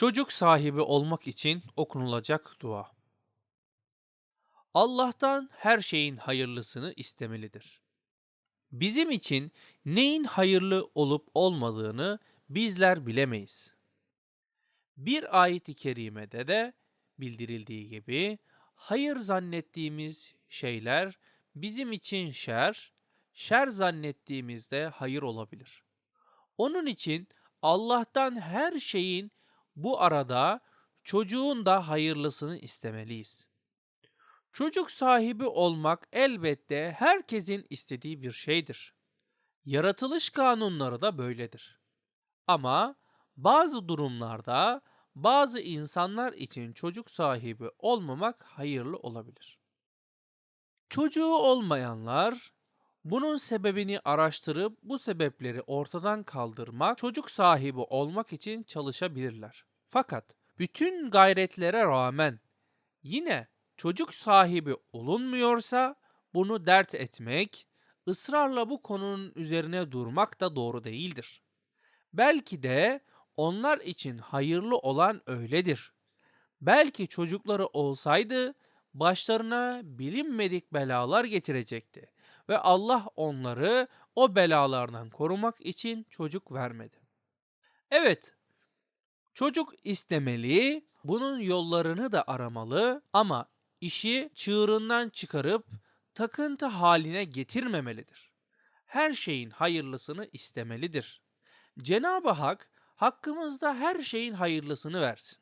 Çocuk sahibi olmak için okunulacak dua. Allah'tan her şeyin hayırlısını istemelidir. Bizim için neyin hayırlı olup olmadığını bizler bilemeyiz. Bir ayet-i kerimede de bildirildiği gibi hayır zannettiğimiz şeyler bizim için şer, şer zannettiğimizde hayır olabilir. Onun için Allah'tan her şeyin bu arada çocuğun da hayırlısını istemeliyiz. Çocuk sahibi olmak elbette herkesin istediği bir şeydir. Yaratılış kanunları da böyledir. Ama bazı durumlarda bazı insanlar için çocuk sahibi olmamak hayırlı olabilir. Çocuğu olmayanlar bunun sebebini araştırıp bu sebepleri ortadan kaldırmak, çocuk sahibi olmak için çalışabilirler. Fakat bütün gayretlere rağmen yine çocuk sahibi olunmuyorsa bunu dert etmek, ısrarla bu konunun üzerine durmak da doğru değildir. Belki de onlar için hayırlı olan öyledir. Belki çocukları olsaydı başlarına bilinmedik belalar getirecekti ve Allah onları o belalardan korumak için çocuk vermedi. Evet, çocuk istemeli, bunun yollarını da aramalı ama işi çığırından çıkarıp takıntı haline getirmemelidir. Her şeyin hayırlısını istemelidir. Cenab-ı Hak hakkımızda her şeyin hayırlısını versin.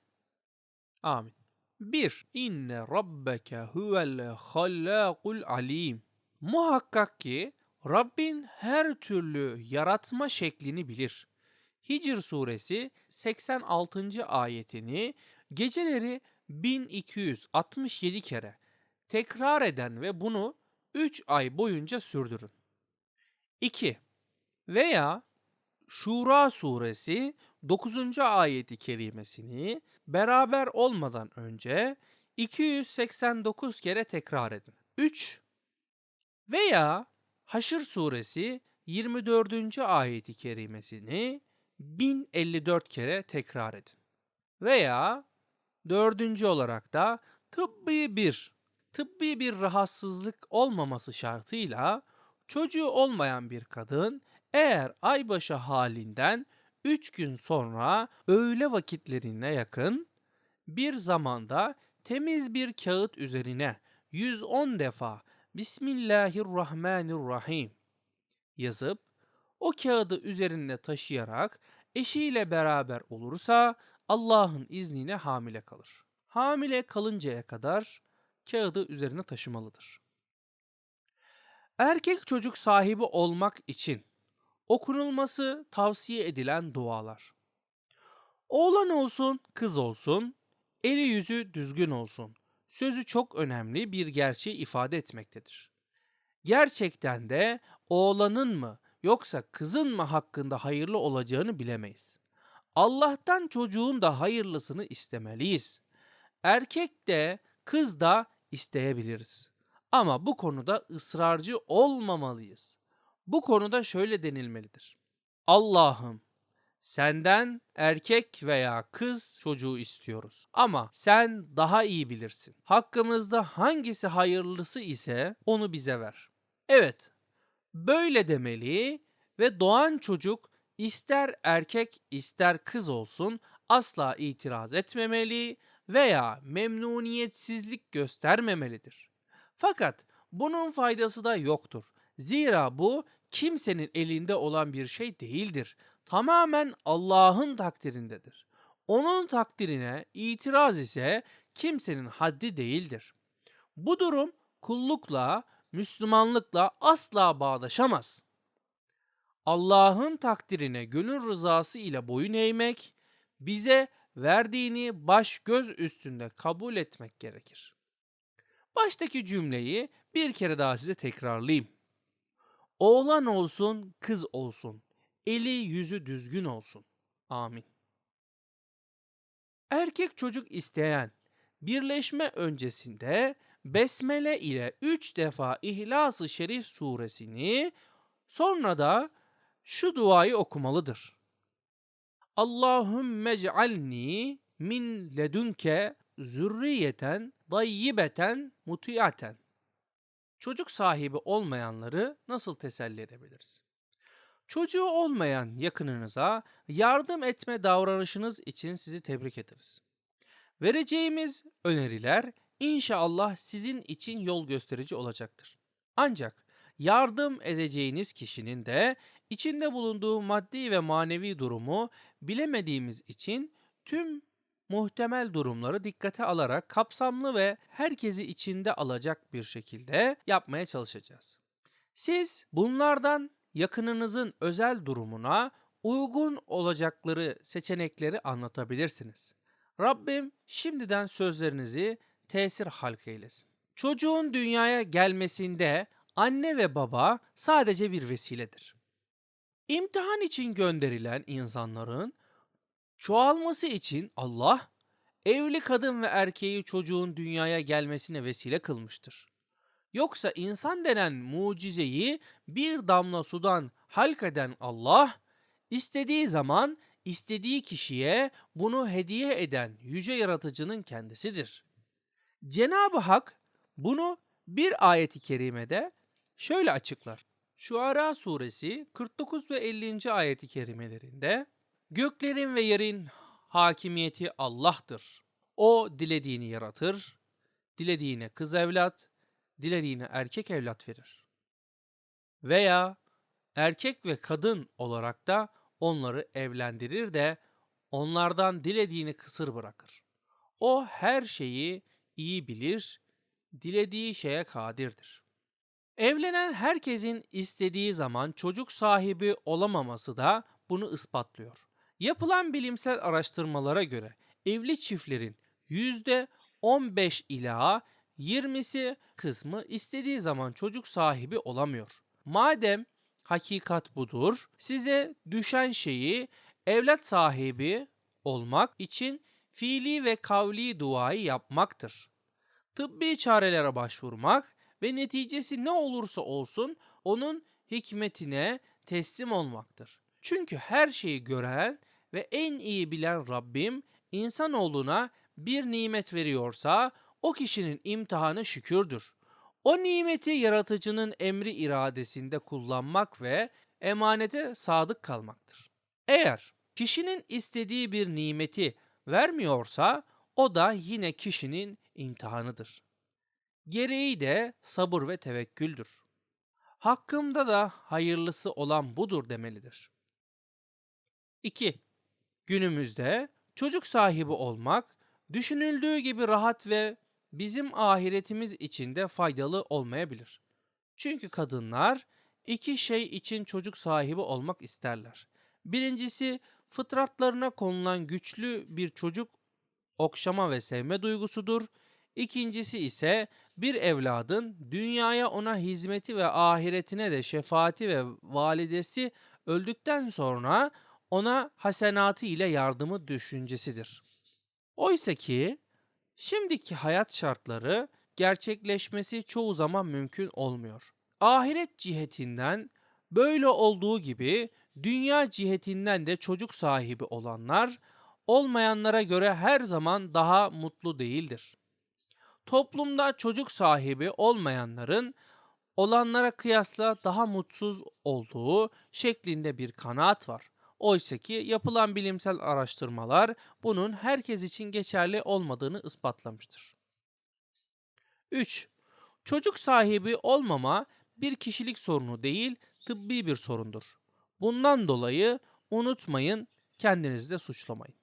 Amin. 1. İnne rabbeke huvel hallakul alim. Muhakkak ki Rabbin her türlü yaratma şeklini bilir. Hicr suresi 86. ayetini geceleri 1267 kere tekrar eden ve bunu 3 ay boyunca sürdürün. 2. Veya Şura suresi 9. ayeti kerimesini beraber olmadan önce 289 kere tekrar edin. 3. Veya Haşr suresi 24. ayeti kerimesini 1054 kere tekrar edin. Veya dördüncü olarak da tıbbi bir, tıbbi bir rahatsızlık olmaması şartıyla çocuğu olmayan bir kadın eğer aybaşı halinden 3 gün sonra öğle vakitlerine yakın bir zamanda temiz bir kağıt üzerine 110 defa Bismillahirrahmanirrahim yazıp o kağıdı üzerinde taşıyarak eşiyle beraber olursa Allah'ın izniyle hamile kalır. Hamile kalıncaya kadar kağıdı üzerine taşımalıdır. Erkek çocuk sahibi olmak için okunulması tavsiye edilen dualar. Oğlan olsun, kız olsun, eli yüzü düzgün olsun. Sözü çok önemli bir gerçeği ifade etmektedir. Gerçekten de oğlanın mı yoksa kızın mı hakkında hayırlı olacağını bilemeyiz. Allah'tan çocuğun da hayırlısını istemeliyiz. Erkek de kız da isteyebiliriz. Ama bu konuda ısrarcı olmamalıyız. Bu konuda şöyle denilmelidir. Allah'ım senden erkek veya kız çocuğu istiyoruz. Ama sen daha iyi bilirsin. Hakkımızda hangisi hayırlısı ise onu bize ver. Evet, böyle demeli ve doğan çocuk ister erkek ister kız olsun asla itiraz etmemeli veya memnuniyetsizlik göstermemelidir. Fakat bunun faydası da yoktur. Zira bu kimsenin elinde olan bir şey değildir. Tamamen Allah'ın takdirindedir. Onun takdirine itiraz ise kimsenin haddi değildir. Bu durum kullukla, Müslümanlıkla asla bağdaşamaz. Allah'ın takdirine gönül rızası ile boyun eğmek, bize verdiğini baş göz üstünde kabul etmek gerekir. Baştaki cümleyi bir kere daha size tekrarlayayım. Oğlan olsun, kız olsun. Eli yüzü düzgün olsun. Amin. Erkek çocuk isteyen birleşme öncesinde Besmele ile üç defa İhlas-ı Şerif suresini sonra da şu duayı okumalıdır. Allahümme cealni min ledünke zürriyeten dayyibeten mutiyaten. Çocuk sahibi olmayanları nasıl teselli edebiliriz? Çocuğu olmayan yakınınıza yardım etme davranışınız için sizi tebrik ederiz. Vereceğimiz öneriler inşallah sizin için yol gösterici olacaktır. Ancak yardım edeceğiniz kişinin de içinde bulunduğu maddi ve manevi durumu bilemediğimiz için tüm muhtemel durumları dikkate alarak kapsamlı ve herkesi içinde alacak bir şekilde yapmaya çalışacağız. Siz bunlardan yakınınızın özel durumuna uygun olacakları seçenekleri anlatabilirsiniz. Rabbim şimdiden sözlerinizi tesir halk eylesin. Çocuğun dünyaya gelmesinde anne ve baba sadece bir vesiledir. İmtihan için gönderilen insanların çoğalması için Allah evli kadın ve erkeği çocuğun dünyaya gelmesine vesile kılmıştır. Yoksa insan denen mucizeyi bir damla sudan halk eden Allah, istediği zaman istediği kişiye bunu hediye eden yüce yaratıcının kendisidir. Cenab-ı Hak bunu bir ayeti kerimede şöyle açıklar. Şuara suresi 49 ve 50. ayeti kerimelerinde Göklerin ve yerin hakimiyeti Allah'tır. O dilediğini yaratır, dilediğine kız evlat, dilediğine erkek evlat verir. Veya erkek ve kadın olarak da onları evlendirir de onlardan dilediğini kısır bırakır. O her şeyi iyi bilir, dilediği şeye kadirdir. Evlenen herkesin istediği zaman çocuk sahibi olamaması da bunu ispatlıyor. Yapılan bilimsel araştırmalara göre evli çiftlerin %15 ila 20'si kısmı istediği zaman çocuk sahibi olamıyor. Madem hakikat budur, size düşen şeyi evlat sahibi olmak için fiili ve kavli duayı yapmaktır. Tıbbi çarelere başvurmak ve neticesi ne olursa olsun onun hikmetine teslim olmaktır. Çünkü her şeyi gören ve en iyi bilen Rabbim insanoğluna bir nimet veriyorsa o kişinin imtihanı şükürdür. O nimeti yaratıcının emri iradesinde kullanmak ve emanete sadık kalmaktır. Eğer kişinin istediği bir nimeti vermiyorsa o da yine kişinin imtihanıdır. Gereği de sabır ve tevekküldür. Hakkımda da hayırlısı olan budur demelidir. 2. Günümüzde çocuk sahibi olmak düşünüldüğü gibi rahat ve bizim ahiretimiz için de faydalı olmayabilir. Çünkü kadınlar iki şey için çocuk sahibi olmak isterler. Birincisi fıtratlarına konulan güçlü bir çocuk okşama ve sevme duygusudur. İkincisi ise bir evladın dünyaya ona hizmeti ve ahiretine de şefaati ve validesi öldükten sonra ona hasenatı ile yardımı düşüncesidir. Oysa ki şimdiki hayat şartları gerçekleşmesi çoğu zaman mümkün olmuyor. Ahiret cihetinden böyle olduğu gibi dünya cihetinden de çocuk sahibi olanlar olmayanlara göre her zaman daha mutlu değildir. Toplumda çocuk sahibi olmayanların olanlara kıyasla daha mutsuz olduğu şeklinde bir kanaat var. Oysa ki yapılan bilimsel araştırmalar bunun herkes için geçerli olmadığını ispatlamıştır. 3. Çocuk sahibi olmama bir kişilik sorunu değil, tıbbi bir sorundur. Bundan dolayı unutmayın, kendinizi de suçlamayın.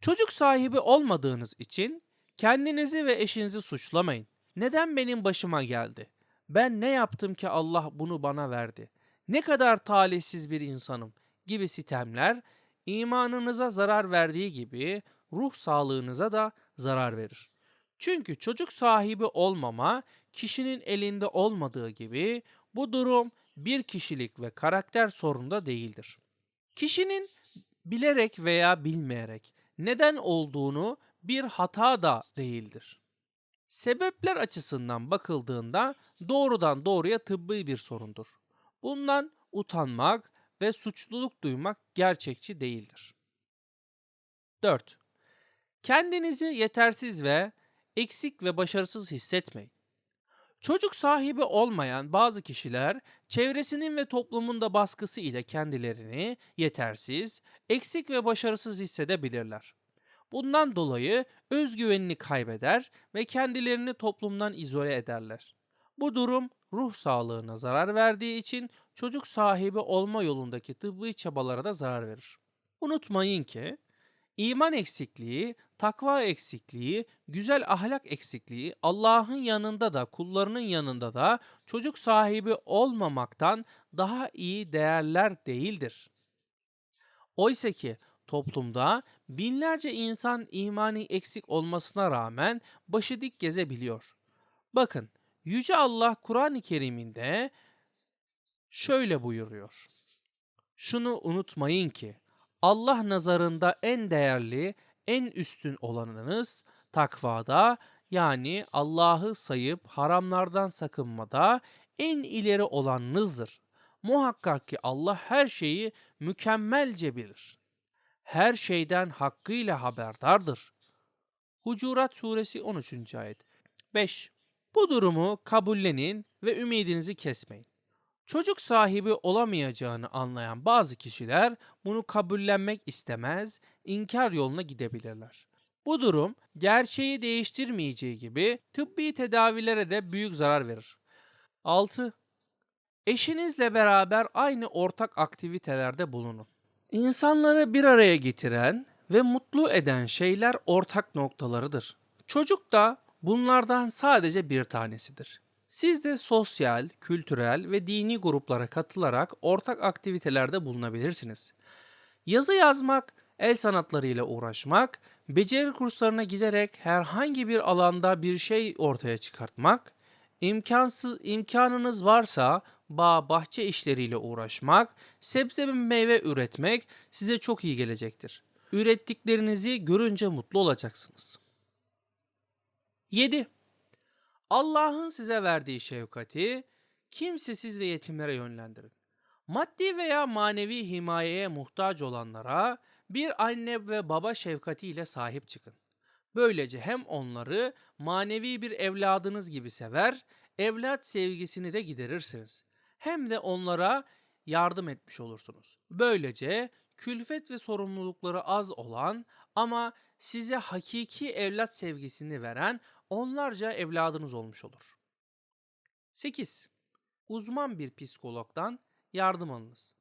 Çocuk sahibi olmadığınız için kendinizi ve eşinizi suçlamayın. Neden benim başıma geldi? Ben ne yaptım ki Allah bunu bana verdi? Ne kadar talihsiz bir insanım gibi sitemler imanınıza zarar verdiği gibi ruh sağlığınıza da zarar verir. Çünkü çocuk sahibi olmama kişinin elinde olmadığı gibi bu durum bir kişilik ve karakter sorunu değildir. Kişinin bilerek veya bilmeyerek neden olduğunu bir hata da değildir. Sebepler açısından bakıldığında doğrudan doğruya tıbbi bir sorundur. Bundan utanmak ve suçluluk duymak gerçekçi değildir. 4. Kendinizi yetersiz ve eksik ve başarısız hissetmeyin. Çocuk sahibi olmayan bazı kişiler çevresinin ve toplumun da baskısı ile kendilerini yetersiz, eksik ve başarısız hissedebilirler. Bundan dolayı özgüvenini kaybeder ve kendilerini toplumdan izole ederler. Bu durum ruh sağlığına zarar verdiği için çocuk sahibi olma yolundaki tıbbi çabalara da zarar verir. Unutmayın ki iman eksikliği, takva eksikliği, güzel ahlak eksikliği Allah'ın yanında da kullarının yanında da çocuk sahibi olmamaktan daha iyi değerler değildir. Oysa ki toplumda binlerce insan imani eksik olmasına rağmen başı dik gezebiliyor. Bakın Yüce Allah Kur'an-ı Kerim'inde şöyle buyuruyor. Şunu unutmayın ki Allah nazarında en değerli, en üstün olanınız takvada yani Allah'ı sayıp haramlardan sakınmada en ileri olanınızdır. Muhakkak ki Allah her şeyi mükemmelce bilir. Her şeyden hakkıyla haberdardır. Hucurat suresi 13. ayet. 5. Bu durumu kabullenin ve ümidinizi kesmeyin. Çocuk sahibi olamayacağını anlayan bazı kişiler bunu kabullenmek istemez, inkar yoluna gidebilirler. Bu durum gerçeği değiştirmeyeceği gibi tıbbi tedavilere de büyük zarar verir. 6. Eşinizle beraber aynı ortak aktivitelerde bulunun. İnsanları bir araya getiren ve mutlu eden şeyler ortak noktalarıdır. Çocuk da bunlardan sadece bir tanesidir. Siz de sosyal, kültürel ve dini gruplara katılarak ortak aktivitelerde bulunabilirsiniz. Yazı yazmak, el sanatlarıyla uğraşmak, beceri kurslarına giderek herhangi bir alanda bir şey ortaya çıkartmak, imkansız imkanınız varsa bağ bahçe işleriyle uğraşmak, sebze ve meyve üretmek size çok iyi gelecektir. Ürettiklerinizi görünce mutlu olacaksınız. 7. Allah'ın size verdiği şefkati kimsesiz ve yetimlere yönlendirin. Maddi veya manevi himayeye muhtaç olanlara bir anne ve baba şefkatiyle sahip çıkın. Böylece hem onları manevi bir evladınız gibi sever, evlat sevgisini de giderirsiniz. Hem de onlara yardım etmiş olursunuz. Böylece külfet ve sorumlulukları az olan ama size hakiki evlat sevgisini veren onlarca evladınız olmuş olur. 8. Uzman bir psikologdan yardım alınız.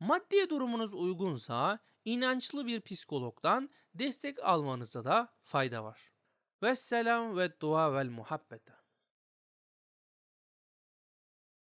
Maddi durumunuz uygunsa inançlı bir psikologdan destek almanıza da fayda var. Vesselam ve dua vel muhabbete.